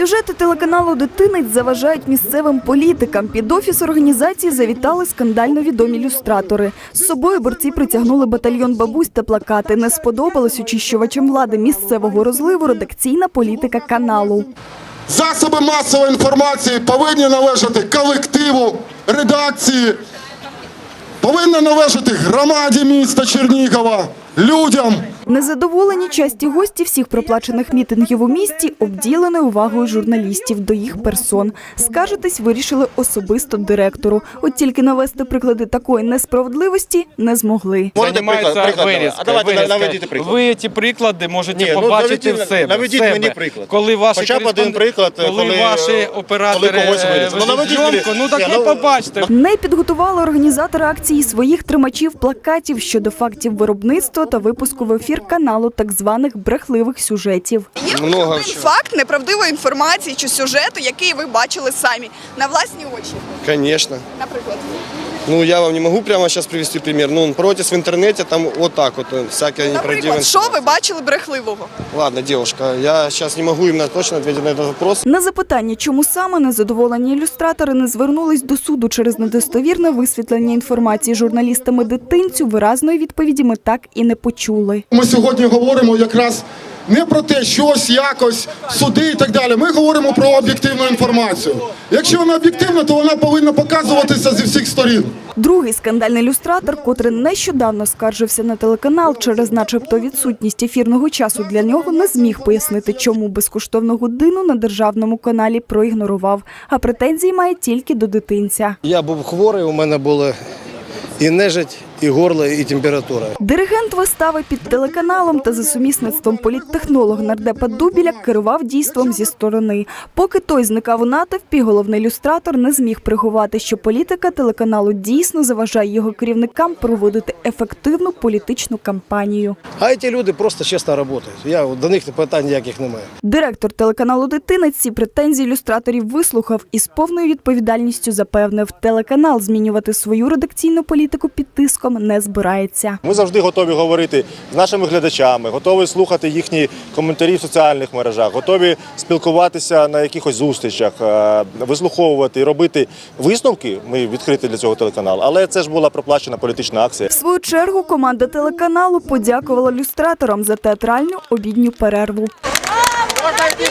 Сюжети телеканалу Дитинець заважають місцевим політикам. Під офіс організації завітали скандально відомі люстратори. З собою борці притягнули батальйон бабусь та плакати. Не сподобалось очищувачам влади місцевого розливу редакційна політика каналу. Засоби масової інформації повинні належати колективу, редакції, повинні належати громаді міста Чернігова, людям. Незадоволені часті гості всіх проплачених мітингів у місті обділені увагою журналістів до їх персон. Скаржитись вирішили особисто директору. От тільки навести приклади такої несправедливості не змогли. Можете вирізка. А давайте вирізка. наведіть приклад. Ви ці приклади можете Ні, ну, побачити наведіть- в себе. наведіть в себе. мені приклад. Коли ваші Хоча б один приклад, коли, коли, ваші е, оператори коли когось е. Ну, наведіть зйомку, ну так Ні, ви ну, побачите. Не підготували організатори акції своїх тримачів плакатів щодо фактів виробництва та випуску в ефір каналу так званих брехливих сюжетів. Є хоч Много один чого. факт неправдивої інформації чи сюжету, який ви бачили самі на власні очі, Конечно. наприклад. Ну, я вам не могу прямо сейчас привести пример. Ну, против в интернете там вот так вот, э, всякие неправдивые Наприклад, що ви информации. бачили брехливого? Ладно, девушка, я сейчас не могу именно точно ответить на этот вопрос. На запитання, чому саме незадоволені ілюстратори не звернулись до суду через недостовірне висвітлення інформації журналістами дитинцю, виразної відповіді ми так і не почули. Ми сьогодні говоримо якраз не про те, щось якось суди і так далі. Ми говоримо про об'єктивну інформацію. Якщо вона об'єктивна, то вона повинна показуватися зі всіх сторін. Другий скандальний ілюстратор, котрий нещодавно скаржився на телеканал через, начебто, відсутність ефірного часу для нього, не зміг пояснити, чому безкоштовну годину на державному каналі проігнорував. А претензії має тільки до дитинця. Я був хворий, у мене були і нежить, і горло, і температура. Диригент вистави під телеканалом та за сумісництвом політтехнолог нардепа Дубіля керував дійством зі сторони. Поки той зникав у натовпі, головний ілюстратор не зміг приховати, що політика телеканалу дійсно заважає його керівникам проводити ефективну політичну кампанію. А ці люди просто чесно працюють. Я до них питань ніяких немає. Директор телеканалу Дитинець ці претензії ілюстраторів вислухав і з повною відповідальністю запевнив, телеканал змінювати свою редакційну політику під тиском не збирається. Ми завжди готові говорити з нашими глядачами, готові слухати їхні коментарі в соціальних мережах, готові спілкуватися на якихось зустрічах, е, вислуховувати і робити висновки. Ми відкриті для цього телеканалу, але це ж була проплачена політична акція. В свою чергу команда телеканалу подякувала люстраторам за театральну обідню перерву. Можна йти